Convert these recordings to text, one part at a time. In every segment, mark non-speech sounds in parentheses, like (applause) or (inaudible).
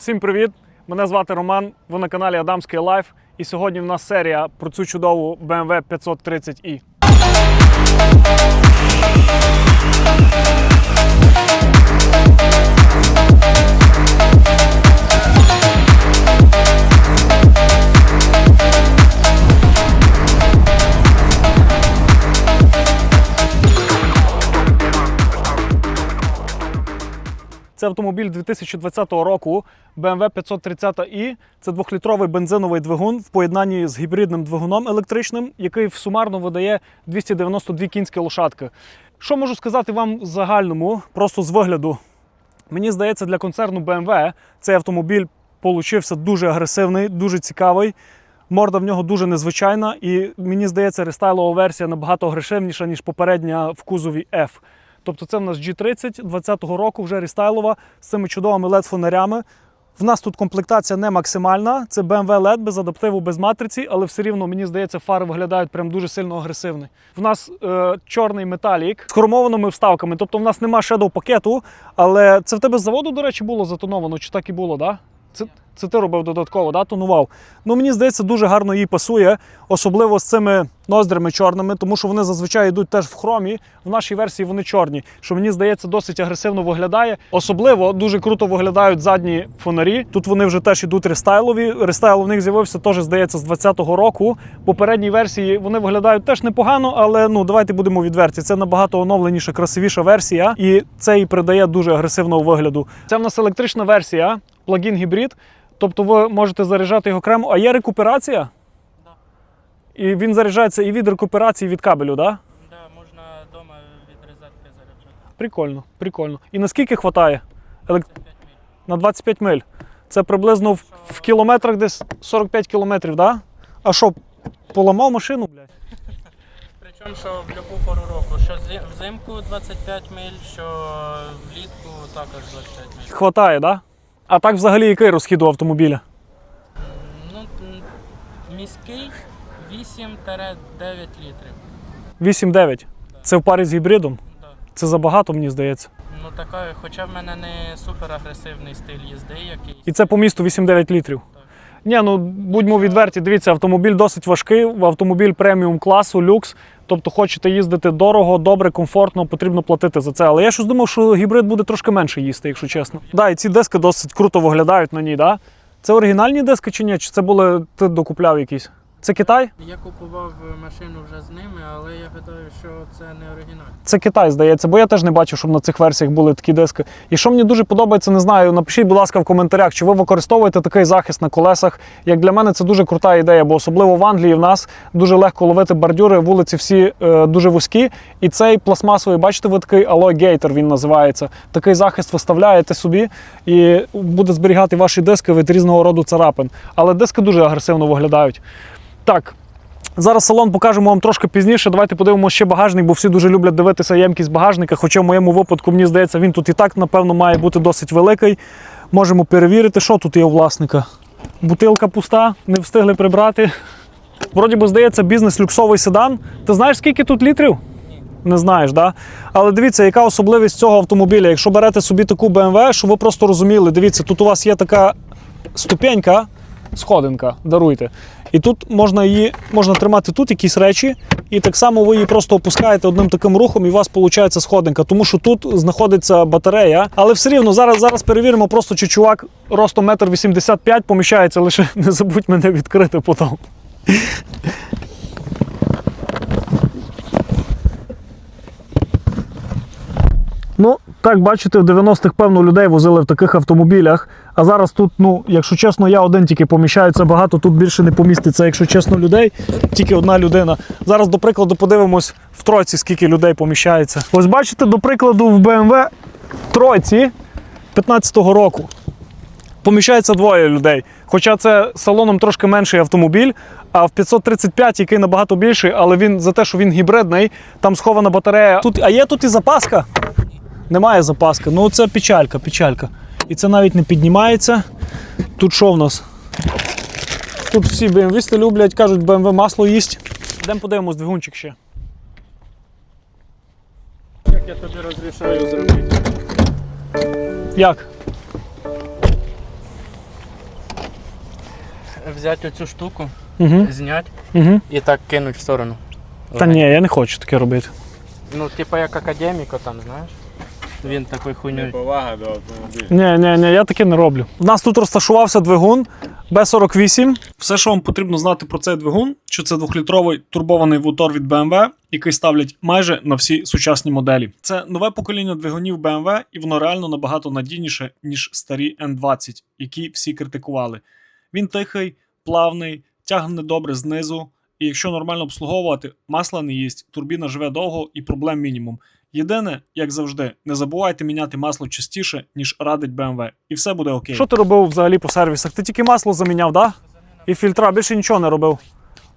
Всім привіт! Мене звати Роман. Ви на каналі Адамський Лайф. І сьогодні в нас серія про цю чудову BMW 530i. Це автомобіль 2020 року BMW 530i. Це двохлітровий бензиновий двигун в поєднанні з гібридним двигуном електричним, який сумарно видає 292 кінські лошадки. Що можу сказати вам в загальному, просто з вигляду? Мені здається, для концерну BMW цей автомобіль получився дуже агресивний, дуже цікавий. Морда в нього дуже незвичайна, і мені здається, рестайлова версія набагато агресивніша, ніж попередня в кузові F. Тобто це в нас G30 20-го року, вже рестайлова з цими чудовими LED-фонарями. В нас тут комплектація не максимальна, це BMW LED без адаптиву, без матриці, але все рівно, мені здається, фари виглядають прям дуже сильно агресивно. В нас е, чорний металік з хромованими вставками. Тобто в нас нема shadow пакету, але це в тебе з заводу, до речі, було затоновано, чи так і було, так? Да? Це, ти робив додатково, да? тонував. Ну мені здається, дуже гарно їй пасує, особливо з цими ноздрями чорними, тому що вони зазвичай йдуть теж в хромі. В нашій версії вони чорні, що мені здається, досить агресивно виглядає. Особливо дуже круто виглядають задні фонарі. Тут вони вже теж ідуть рестайлові. Рестайл у них з'явився теж, здається, з 20-го року. Попередній версії вони виглядають теж непогано, але ну давайте будемо відверті. Це набагато оновленіша, красивіша версія, і це і придає дуже агресивного вигляду. Це в нас електрична версія, плагін гібрид. Тобто ви можете заряджати його окремо. А є рекуперація? Да. І він заряджається і від рекуперації, і від кабелю, так? Да? Да, можна вдома від розетки заряджати. Прикольно, прикольно. І наскільки вистачає? Елек... 5 міль. На 25 миль. Це приблизно в, в кілометрах десь 45 кілометрів, так? Да? А що, поламав машину, блядь? Причому, що в будь-яку пору року, що взимку 25 миль, що влітку також 25 миль. Хватає, так? Да? А так взагалі який розхід у автомобіля? Ну, міський 8-9 літрів. 8-9. Це в парі з гібридом. Да. Це забагато, мені здається. Ну така, хоча в мене не супер агресивний стиль їзди якийсь. І це по місту 8-9 літрів. Так. Ні, ну будьмо відверті, дивіться, автомобіль досить важкий, автомобіль преміум класу, люкс. Тобто хочете їздити дорого, добре, комфортно, потрібно платити за це. Але я щось думав, що гібрид буде трошки менше їсти, якщо чесно. Да, і ці диски досить круто виглядають на ній, да? Це оригінальні диски чи ні? Чи це були ти докупляв якісь? Це Китай? Я купував машину вже з ними, але я гадаю, що це не оригінал. Це Китай, здається, бо я теж не бачив, щоб на цих версіях були такі диски. І що мені дуже подобається, не знаю. Напишіть, будь ласка, в коментарях, чи ви використовуєте такий захист на колесах. Як для мене це дуже крута ідея, бо особливо в Англії в нас дуже легко ловити бордюри, вулиці всі е, дуже вузькі. І цей пластмасовий, бачите, ви такий Gator він називається. Такий захист виставляєте собі і буде зберігати ваші диски від різного роду царапин. Але диски дуже агресивно виглядають. Так, Зараз салон покажемо вам трошки пізніше. Давайте подивимося ще багажник, бо всі дуже люблять дивитися ємкість багажника. Хоча в моєму випадку, мені здається, він тут і так, напевно, має бути досить великий. Можемо перевірити, що тут є у власника. Бутилка пуста, не встигли прибрати. Вроді би, здається, бізнес-люксовий седан. Ти знаєш, скільки тут літрів? Не знаєш, да? Але дивіться, яка особливість цього автомобіля. Якщо берете собі таку BMW, щоб ви просто розуміли, дивіться, тут у вас є така ступенька, сходинка, даруйте. І тут можна її можна тримати тут якісь речі, і так само ви її просто опускаєте одним таким рухом, і у вас виходить сходинка, тому що тут знаходиться батарея. Але все рівно зараз, зараз перевіримо, просто чи чувак ростом 1,85 м поміщається, лише (laughs) не забудь мене відкрити потім. Ну, так бачите, в 90-х, певно, людей возили в таких автомобілях. А зараз тут, ну, якщо чесно, я один тільки поміщається багато, тут більше не поміститься, якщо чесно, людей, тільки одна людина. Зараз, до прикладу, подивимось в тройці, скільки людей поміщається. Ось бачите, до прикладу, в BMW тройці 15-го року. Поміщається двоє людей. Хоча це салоном трошки менший автомобіль, а в 535, який набагато більший, але він за те, що він гібридний, там схована батарея. Тут, а є тут і запаска? Немає запаски. Ну це печалька, печалька. І це навіть не піднімається. Тут що в нас? Тут всі BMW люблять, кажуть, BMW масло їсть. Йдемо подивимось двигунчик ще. Як я тобі розрішаю зробити? Як? взяти оцю штуку, Угу. зняти Угу. і так кинути в сторону. Та ні, я не хочу таке робити. Ну, типа як академіко там, знаєш. Він такою хуйньою. Неповага до автомобіля. Ні, ні, ні, я таке не роблю. У нас тут розташувався двигун B48. Все, що вам потрібно знати про цей двигун, що це двохлітровий турбований вутор від BMW, який ставлять майже на всі сучасні моделі. Це нове покоління двигунів BMW, і воно реально набагато надійніше, ніж старі N20, які всі критикували. Він тихий, плавний, тягне добре знизу. І якщо нормально обслуговувати, масла не їсть, турбіна живе довго і проблем мінімум. Єдине, як завжди, не забувайте міняти масло частіше, ніж радить BMW, і все буде окей. Що ти робив взагалі по сервісах? Ти тільки масло заміняв. Да? І фільтра, більше нічого не робив.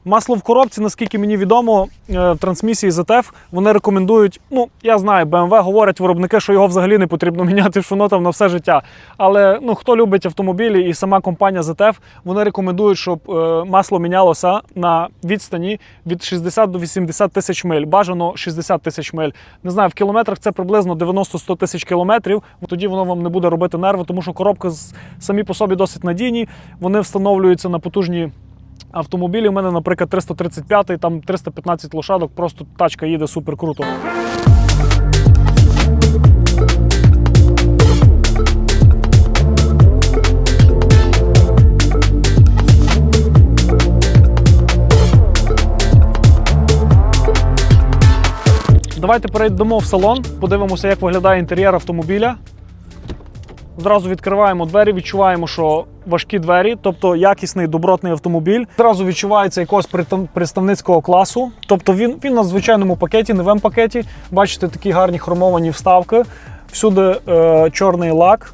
Масло в коробці, наскільки мені відомо, е, в трансмісії ZF вони рекомендують. Ну, я знаю, BMW говорять виробники, що його взагалі не потрібно (laughs) міняти, що воно там на все життя. Але ну хто любить автомобілі і сама компанія ZF, вони рекомендують, щоб е, масло мінялося на відстані від 60 до 80 тисяч миль. Бажано 60 тисяч миль. Не знаю, в кілометрах це приблизно 90-100 тисяч кілометрів. Тоді воно вам не буде робити нерви, тому що коробки самі по собі досить надійні. Вони встановлюються на потужні автомобілі. У мене, наприклад, 335, там 315 лошадок, просто тачка їде супер круто. Давайте перейдемо в салон, подивимося, як виглядає інтер'єр автомобіля. Зразу відкриваємо двері, відчуваємо, що важкі двері, тобто якісний добротний автомобіль. Зразу відчувається якогось представницького класу. Тобто він, він на звичайному пакеті, не в М-пакеті. Бачите, такі гарні хромовані вставки. Всюди е, чорний лак.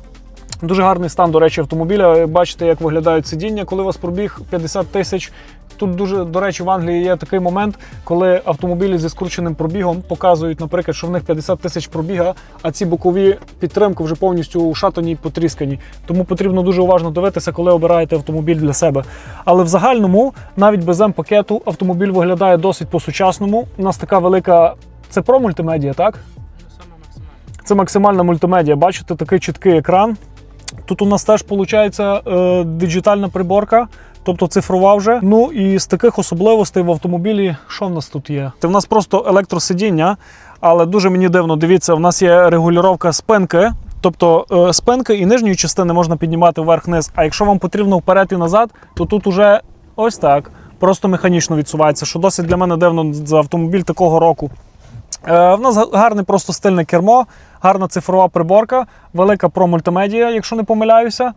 Дуже гарний стан, до речі, автомобіля. Бачите, як виглядають сидіння, коли у вас пробіг 50 тисяч. Тут дуже, до речі, в Англії є такий момент, коли автомобілі зі скрученим пробігом показують, наприклад, що в них 50 тисяч пробіга, а ці бокові підтримки вже повністю ушатані і потріскані. Тому потрібно дуже уважно дивитися, коли обираєте автомобіль для себе. Але в загальному, навіть без М-пакету, автомобіль виглядає досить по-сучасному. У нас така велика. Це про мультимедіа, так? Це максимальна мультимедіа. Бачите, такий чіткий екран. Тут у нас теж виходить е, диджитальна приборка, тобто цифрова вже. Ну і з таких особливостей в автомобілі, що в нас тут є? Це в нас просто електросидіння, але дуже мені дивно, дивіться, в нас є регулювання спинки. Тобто е, спинки і нижньої частини можна піднімати вверх-вниз. А якщо вам потрібно вперед і назад, то тут уже ось так. Просто механічно відсувається, що досить для мене дивно за автомобіль такого року. Е, В нас гарне просто стильне кермо, гарна цифрова приборка, велика Pro мультимедіа, якщо не помиляюся.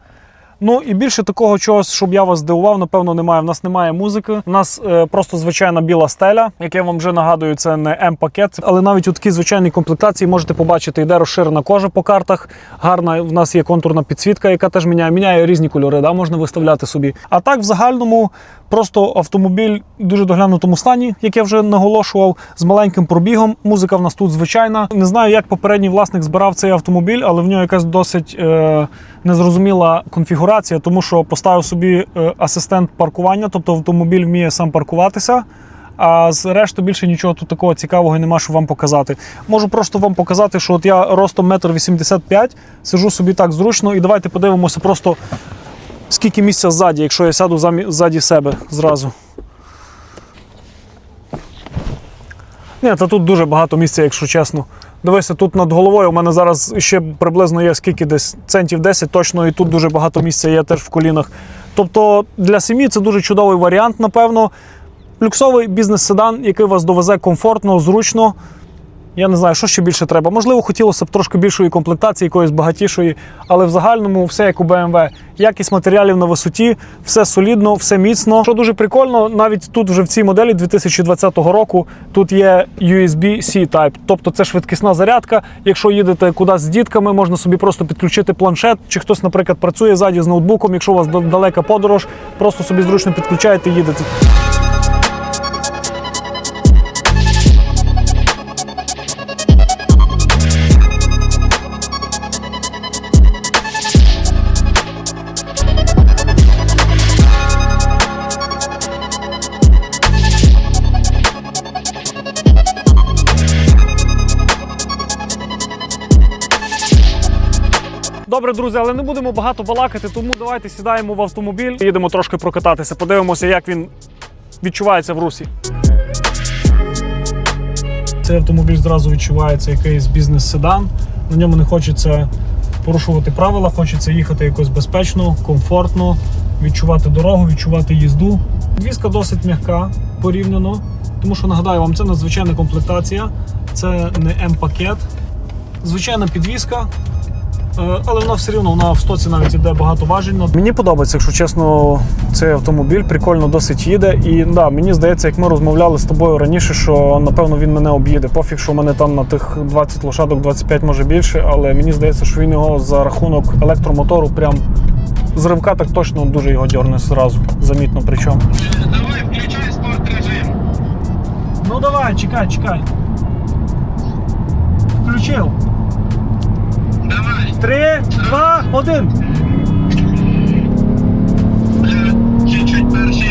Ну і більше такого чогось, щоб я вас здивував, напевно, немає. В нас немає музики. У нас е, просто звичайна біла стеля, як я вам вже нагадую, це не М-пакет. Але навіть у такій звичайній комплектації можете побачити, йде розширена кожа по картах. Гарна в нас є контурна підсвітка, яка теж міняє, міняє різні кольори, да, можна виставляти собі. А так, в загальному, просто автомобіль в дуже доглянутому стані, як я вже наголошував, з маленьким пробігом. Музика в нас тут звичайна. Не знаю, як попередній власник збирав цей автомобіль, але в нього якась досить е, незрозуміла конфігурація, тому що поставив собі е, асистент паркування, тобто автомобіль вміє сам паркуватися. А з решти більше нічого тут такого цікавого нема, що вам показати. Можу просто вам показати, що от я ростом 1,85 м, сижу собі так зручно, і давайте подивимося просто скільки місця ззаді, якщо я сяду ззаді себе зразу. Ні, та тут дуже багато місця, якщо чесно. Дивися, тут над головою у мене зараз ще приблизно є скільки десь центів 10 точно, і тут дуже багато місця є теж в колінах. Тобто для сім'ї це дуже чудовий варіант, напевно. Люксовий бізнес-седан, який вас довезе комфортно, зручно. Я не знаю, що ще більше треба. Можливо, хотілося б трошки більшої комплектації, якоїсь багатішої, але в загальному все як у BMW. Якість матеріалів на висоті, все солідно, все міцно. Що дуже прикольно, навіть тут вже в цій моделі 2020 року тут є USB-C Type, тобто це швидкісна зарядка. Якщо їдете кудись з дітками, можна собі просто підключити планшет, чи хтось, наприклад, працює ззаді з ноутбуком. Якщо у вас да- далека подорож, просто собі зручно підключаєте їдете. Добре, друзі, але не будемо багато балакати, тому давайте сідаємо в автомобіль. Їдемо трошки прокататися, подивимося, як він відчувається в русі. Цей автомобіль зразу відчувається якийсь бізнес-седан. На ньому не хочеться порушувати правила, хочеться їхати якось безпечно, комфортно, відчувати дорогу, відчувати їзду. Підвізка досить м'яка порівняно, тому що нагадаю вам, це надзвичайна комплектація, це не М-пакет. Звичайна підвізка, але вона все рівно вона в стоці навіть іде багато важельно. Мені подобається, якщо чесно, цей автомобіль прикольно досить їде. І да, мені здається, як ми розмовляли з тобою раніше, що напевно він мене об'їде. Пофіг, що в мене там на тих 20 лошадок, 25 може більше, але мені здається, що він його за рахунок електромотору прям з ривка так точно дуже його дьорне зразу. Замітно причому. Давай, включай спорт режим. Ну давай, чекай, чекай. Включив. Три, два, один. Чуть-чуть перший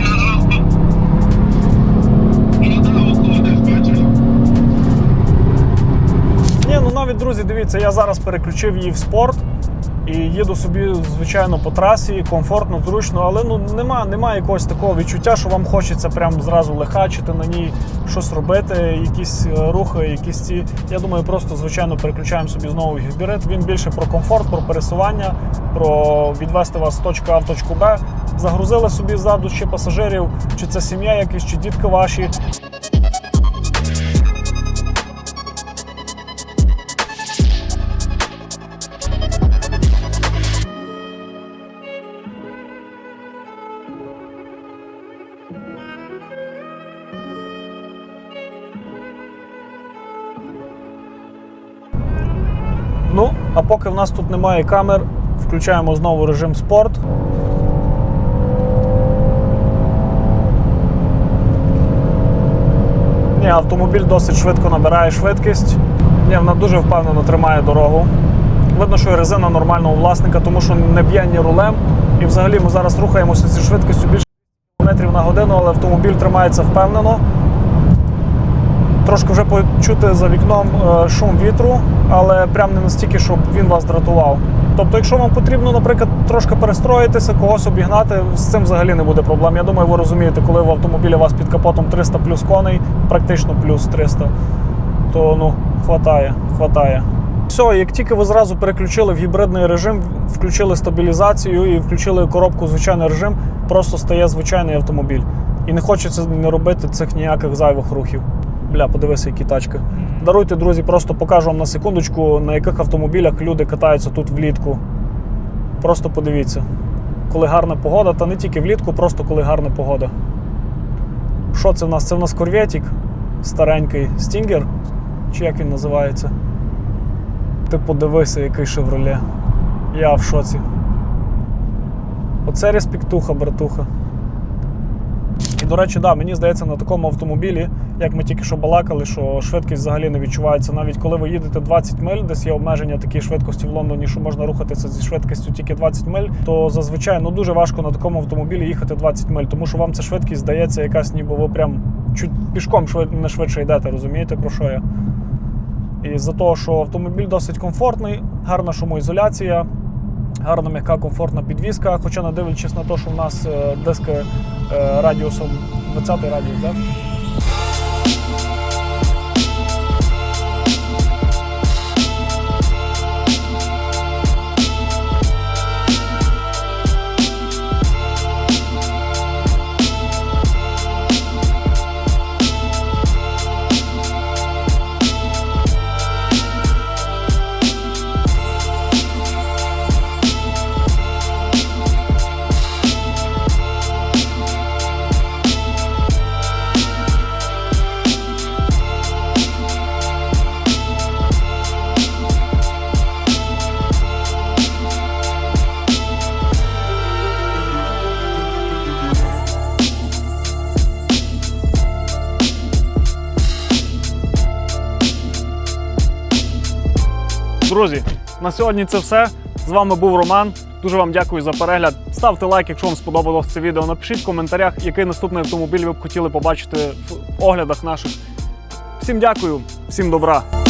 бачиш. Ні, ну навіть друзі, дивіться, я зараз переключив її в спорт і їду собі, звичайно, по трасі, комфортно, зручно, але ну нема, нема якогось такого відчуття, що вам хочеться прям зразу лихачити на ній, щось робити, якісь е, рухи, якісь ці. Я думаю, просто звичайно переключаємо собі знову гібрид. Він більше про комфорт, про пересування, про відвести вас з точки А в точку Б. Загрузили собі ззаду чи пасажирів, чи це сім'я якась, чи дітки ваші. Ну, а поки в нас тут немає камер, включаємо знову режим спорт. Ні, автомобіль досить швидко набирає швидкість. Ні, вона дуже впевнено тримає дорогу. Видно, що і резина нормального власника, тому що не б'є ні рулем. І взагалі ми зараз рухаємося зі швидкістю більше км на годину, але автомобіль тримається впевнено. Трошки вже почути за вікном е, шум вітру, але прям не настільки, щоб він вас дратував. Тобто, якщо вам потрібно, наприклад, трошки перестроїтися, когось обігнати, з цим взагалі не буде проблем. Я думаю, ви розумієте, коли в автомобілі у вас під капотом 300 плюс коней, практично плюс 300, то ну, хватає, хватає. Все, як тільки ви зразу переключили в гібридний режим, включили стабілізацію і включили коробку звичайний режим, просто стає звичайний автомобіль. І не хочеться не робити цих ніяких зайвих рухів. Бля, подивися, які тачки. Даруйте, друзі, просто покажу вам на секундочку, на яких автомобілях люди катаються тут влітку. Просто подивіться. Коли гарна погода, та не тільки влітку, просто коли гарна погода. Що це в нас? Це в нас корветик старенький Стінгер. Чи як він називається? Ти подивися, який шевроле. Я в шоці. Оце респектуха, братуха. І, до речі, да, мені здається, на такому автомобілі, як ми тільки що балакали, що швидкість взагалі не відчувається. Навіть коли ви їдете 20 миль, десь є обмеження такої швидкості в Лондоні, що можна рухатися зі швидкістю тільки 20 миль, то зазвичай ну, дуже важко на такому автомобілі їхати 20 миль, тому що вам ця швидкість здається якась, ніби ви прям чуть пішком швид... не швидше йдете, розумієте, про що я? І за того, що автомобіль досить комфортний, гарна шумоізоляція, гарна м'яка комфортна підвізка. Хоча не дивлячись на те, що в нас е, диски е, радіусом 20 радіус, да? Друзі, на сьогодні це все. З вами був Роман. Дуже вам дякую за перегляд. Ставте лайк, якщо вам сподобалось це відео. Напишіть в коментарях, який наступний автомобіль ви б хотіли побачити в оглядах наших. Всім дякую, всім добра.